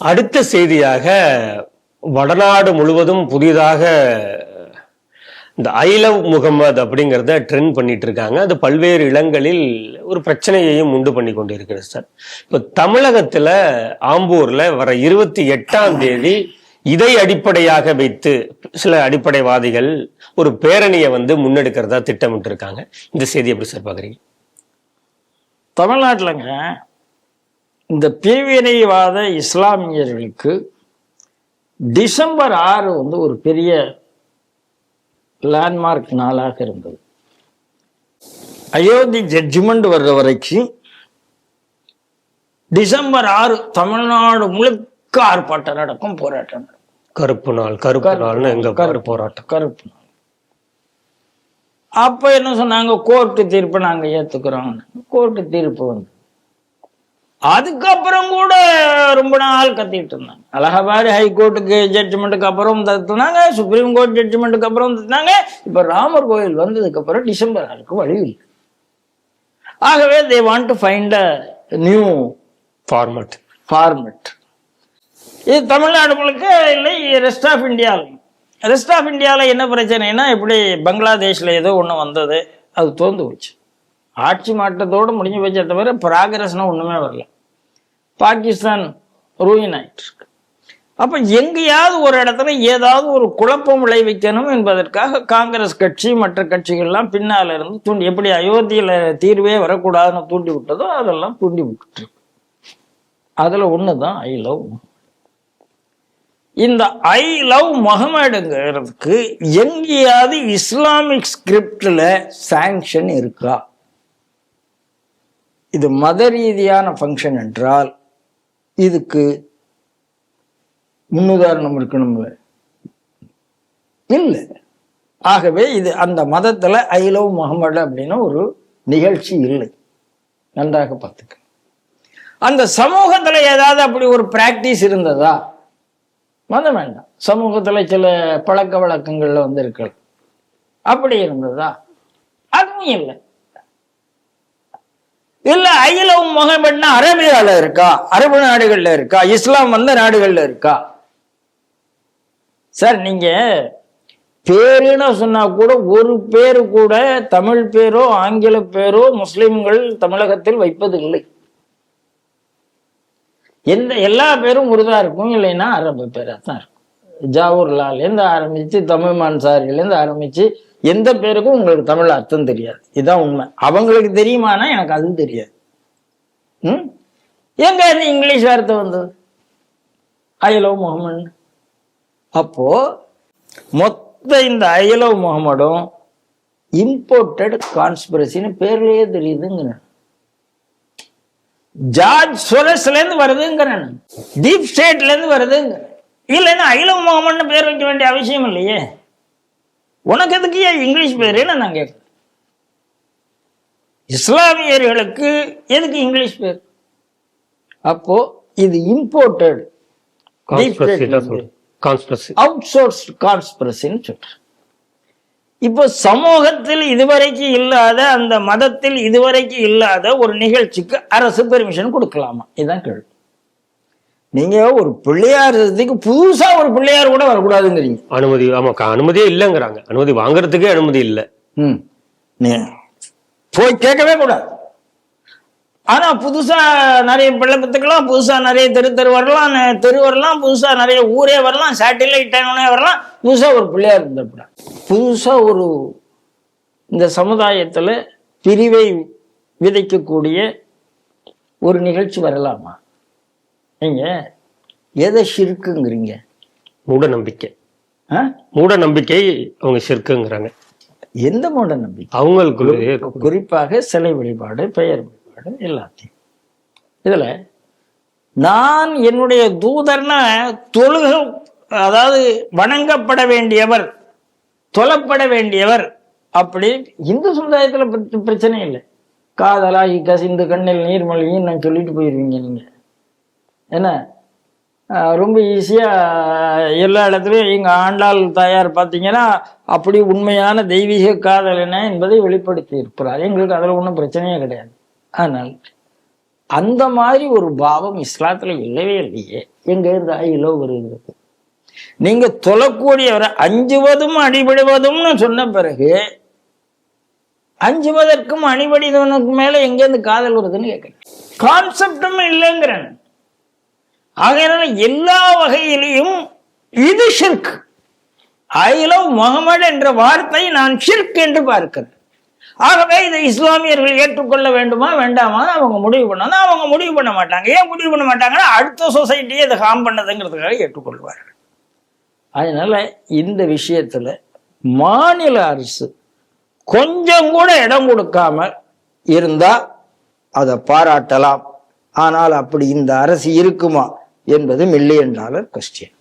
அடுத்த செய்தியாக வடநாடு முழுவதும் புதிதாக இந்த ஐ லவ் முகமது அப்படிங்கிறத ட்ரெண்ட் பண்ணிட்டு இருக்காங்க அது பல்வேறு இடங்களில் ஒரு பிரச்சனையையும் உண்டு பண்ணி கொண்டு இருக்கிறது சார் இப்போ தமிழகத்தில் ஆம்பூரில் வர இருபத்தி எட்டாம் தேதி இதை அடிப்படையாக வைத்து சில அடிப்படைவாதிகள் ஒரு பேரணியை வந்து முன்னெடுக்கிறதா திட்டமிட்டு இருக்காங்க இந்த செய்தி எப்படி சார் பார்க்குறீங்க தமிழ்நாட்டிலங்க இந்த பிரிவினைவாத இஸ்லாமியர்களுக்கு டிசம்பர் ஆறு வந்து ஒரு பெரிய லேண்ட்மார்க் நாளாக இருந்தது. அயோத்தி ஜட்ஜ்மெண்ட் வர்ற வரைக்கும் டிசம்பர் ஆறு தமிழ்நாடு முழுக்க ஆர்ப்பாட்டம் நடக்கும் போராட்டம் நடக்கும். கருப்பு நாள் கருப்பு நாள்னு எங்க பாரு போராட்டம்? கருப்பு நாள். அப்ப என்ன சொன்னாங்க? கோர்ட்டு தீர்ப்பை நாங்க ஏத்துக்கிறோம் கோர்ட்டு தீர்ப்பு வந்து அதுக்கப்புறம் கூட ரொம்ப நாள் கத்திட்டு இருந்தாங்க. அலகாபாத் ஹைகோர்ட்டுக்கு ஜட்ஜ்மெண்ட்டுக்கு அப்புறம் தத்துனாங்க சுப்ரீம் கோர்ட் ஜட்ஜ்மெண்ட்டுக்கு அப்புறம் தத்துனாங்க. இப்ப ராமர் கோயில் வந்ததுக்கு அப்புறம் டிசம்பர் ஆறுக்கு வழி இல்லை. ஆகவே they want to find a new format format இது தமிழ்நாடு முழுக்க இல்லை ரெஸ்ட் ஆஃப் இந்தியாவில் ரெஸ்ட் ஆஃப் இந்தியாவில் என்ன பிரச்சனைனா இப்படி பங்களாதேஷில் ஏதோ ஒன்று வந்தது அது தோந்து போச்சு. ஆட்சி மாற்றத்தோடு முடிஞ்சு போச்சே தவிர ப்ராகிரஸ்னா ஒன்றுமே வரல. பாகிஸ்தான் ரூயின் ஆயிட்டு அப்போ எங்கேயாவது ஒரு இடத்துல ஏதாவது ஒரு குழப்பம் விளைவிக்கணும் என்பதற்காக காங்கிரஸ் கட்சி மற்ற கட்சிகள்லாம் பின்னால இருந்து தூண்டி எப்படி அயோத்தியில தீர்வே வரக்கூடாதுன்னு தூண்டி விட்டதோ அதெல்லாம் தூண்டி விட்டுட்டு அதில் அதுல ஒண்ணுதான் ஐ லவ் இந்த ஐ லவ் முகமதுங்கிறதுக்கு எங்கேயாவது இஸ்லாமிக் ஸ்கிரிப்டில் சாங்ஷன் இருக்கா? இது மத ரீதியான ஃபங்க்ஷன் என்றால் இதுக்கு முன்னுதாரணம் இருக்கணும்ல இல்லை. ஆகவே இது அந்த மதத்தில் ஐ லவ் முகமது அப்படின்னு ஒரு நிகழ்ச்சி இல்லை. நன்றாக பார்த்துக்க அந்த சமூகத்தில் ஏதாவது அப்படி ஒரு பிராக்டிஸ் இருந்ததா? மதம் வேண்டாம். சமூகத்தில் சில பழக்க வழக்கங்கள்ல வந்து இருக்கலாம். அப்படி இருந்ததா? அதுவும் இல்லை. இல்ல ஐலவ் முகமதுனா அரேபியால இருக்கா? அரபு நாடுகள்ல இருக்கா? இஸ்லாம் வந்த நாடுகள்ல இருக்கா? சார் நீங்க பேருன்னு சொன்னா கூட ஒரு பேரு கூட தமிழ் பேரோ ஆங்கில பேரோ முஸ்லிம்கள் தமிழகத்தில் வைப்பதில்லை. எந்த எல்லா பேரும் உருதா இருக்கும் இல்லைன்னா அரபு பேரா தான் இருக்கும். ஜாவூர்லால்லேருந்து ஆரம்பிச்சு தமிழ் மான்சாரிலேருந்து ஆரம்பிச்சு எந்த பேருக்கும் உங்களுக்கு தமிழ் அர்த்தம் தெரியாது. இதுதான் உண்மை. அவங்களுக்கு தெரியுமானா எனக்கு அதுவும் தெரியாது. ம்? எங்க இருந்து இங்கிலீஷ் வார்த்தை வந்தது? அயலோ முகமது அப்போ மொத்த இந்த அயலோ முகமடும் இம்போர்ட்டட் கான்ஸ்பிரசின்னு பேர்லயே தெரியுதுங்கிறேன். ஜார்ஜ் சொலஸ்லேருந்து வருதுங்கிறேன். டீப் ஸ்டேட்ல இருந்து வருதுங்க. இல்லைன்னா ஐலோ முகமன்னு பேர் வைக்க வேண்டிய அவசியம் இல்லையே. உனக்கு எதுக்கு ஏன் இங்கிலீஷ் பேருன்னு நான் கேட்கிறேன் இஸ்லாமியர்களுக்கு எதுக்கு இங்கிலீஷ் பேர்? அப்போ இது இம்போர்ட்டட் அவுட் சோர்ஸ் கான்ஸ்பிரசின்னு சொல்றேன் இப்போ சமூகத்தில் இதுவரைக்கும் இல்லாத அந்த மதத்தில் இதுவரைக்கும் இல்லாத ஒரு நிகழ்ச்சிக்கு அரசு பெர்மிஷன் கொடுக்கலாமா? இதுதான் கேள்வி. நீங்க ஒரு பிள்ளையார் சதுர்த்திக்கு புதுசா ஒரு பிள்ளையார் கூட வரக்கூடாதுங்கிறீங்க. அனுமதி ஆமா க- அனுமதியே இல்லைங்கிறாங்க. அனுமதி வாங்குறதுக்கே அனுமதி இல்லை. ம். போய் கேட்கவே கூடாது. ஆனா புதுசா நிறைய பிள்ளைப்பத்துக்கெல்லாம் புதுசா நிறைய தெரு தெரு வரலாம் தெரு வரலாம் புதுசா நிறைய ஊரே வரலாம் சேட்டிலைட் டவுனே வரலாம் புதுசா ஒரு பிள்ளையார் இருந்துடக்கூடாது புதுசா ஒரு இந்த சமுதாயத்துல பிரிவை விதைக்கக்கூடிய ஒரு நிகழ்ச்சி வரலாமா? நீங்க எதை ஷிருக்குங்கிறீங்க மூட நம்பிக்கை ஆ? மூட நம்பிக்கை அவங்க ஷிர்க்குங்கிறாங்க எந்த மூட நம்பிக்கை அவங்களுக்குள்ளேயே குறிப்பாக சிலை வழிபாடு பெயர் வழிபாடு எல்லாத்தையும். இதுல நான் என்னுடைய தூதர்னா தொழுக அதாவது வணங்கப்பட வேண்டியவர் தொழப்பட வேண்டியவர் அப்படி இந்து சமுதாயத்துல பிர- பிரச்சனை இல்லை. காதலாகி கசிந்து கண்ணில் நீர் மொழியும் நான் சொல்லிட்டு போயிருவீங்க நீங்க. என்ன? ரொம்ப ஈஸியாக எல்லா இடத்துலையும் எங்கள் ஆண்டாள் தாயார் பார்த்தீங்கன்னா அப்படி உண்மையான தெய்வீக காதல் என்ன என்பதை வெளிப்படுத்தி இருக்கிறார். எங்களுக்கு அதில் ஒன்றும் பிரச்சனையே கிடையாது. ஆனால் அந்த மாதிரி ஒரு பாவம் இஸ்லாத்தில் இல்லவே இல்லையே. எங்கே இந்த ஐலோ வருகிறது. நீங்க தொழக்கூடியவரை அஞ்சுவதும் அடிபடுவதும்னு சொன்ன பிறகு அஞ்சுவதற்கும் அடிபடிதவனுக்கு மேல எங்கேருந்து காதல் வருதுன்னு கேட்கிறேன். கான்செப்டும் இல்லைங்கிறேன். ஆகையினால எல்லா வகையிலையும் இது ஷிர்க் ஐ லவ் முகமது என்ற வார்த்தை நான் ஷிர்க் என்று பார்க்கிறேன் ஆகவே இதை இஸ்லாமியர்கள் ஏற்றுக்கொள்ள வேண்டுமா வேண்டாமா? அவங்க முடிவு பண்ணணும் அவங்க முடிவு பண்ண மாட்டாங்க. ஏன் முடிவு பண்ண மாட்டாங்கன்னா அடுத்த சொசைட்டியே இதை ஹார்ம் பண்ணதுங்கிறதுக்காக ஏற்றுக்கொள்வார்கள். அதனால இந்த விஷயத்துல மாநில அரசு கொஞ்சம் கூட இடம் கொடுக்காம இருந்தா அதை பாராட்டலாம். ஆனால் அப்படி இந்த அரசு இருக்குமா என்பது மில்லியன் டாலர் கொஸ்டின்